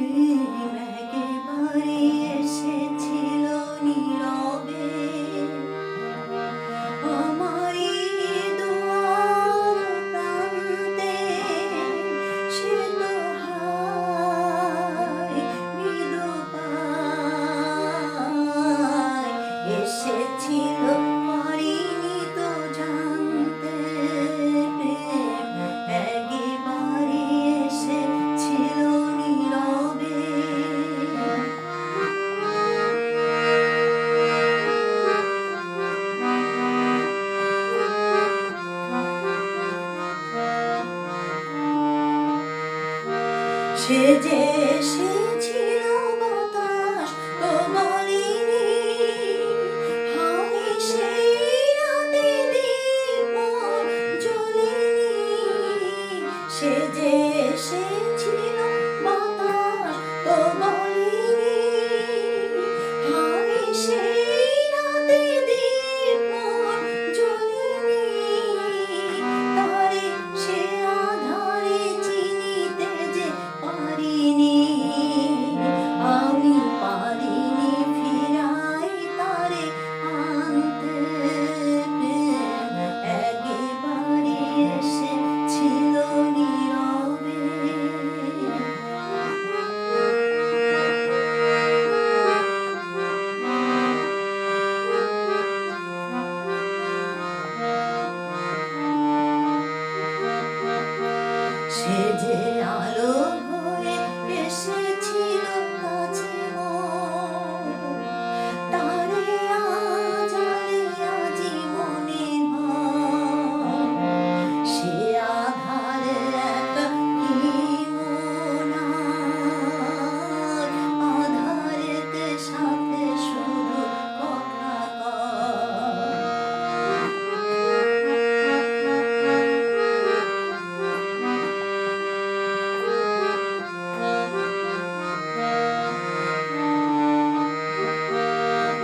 প্রেম একেবারে এসেছিল নীরবে। আমারই দুয়ার প্রান্তে সে তো হায় মৃদু এসেছিল gecesi এসেছিল নীরবে সে যে আলো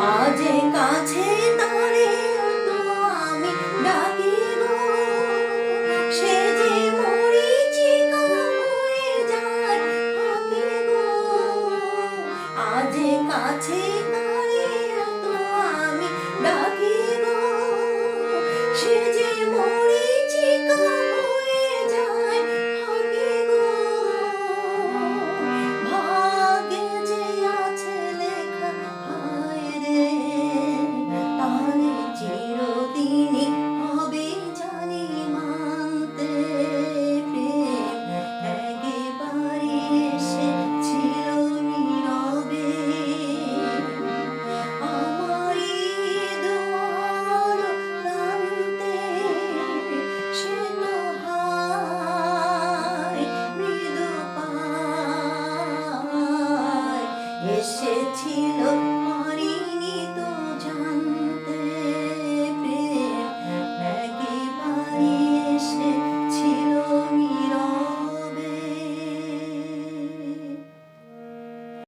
আজ কাছে তারে আমি ডাকি সে যে মরিচিকা হয়ে যায় আজ কাছে ছিল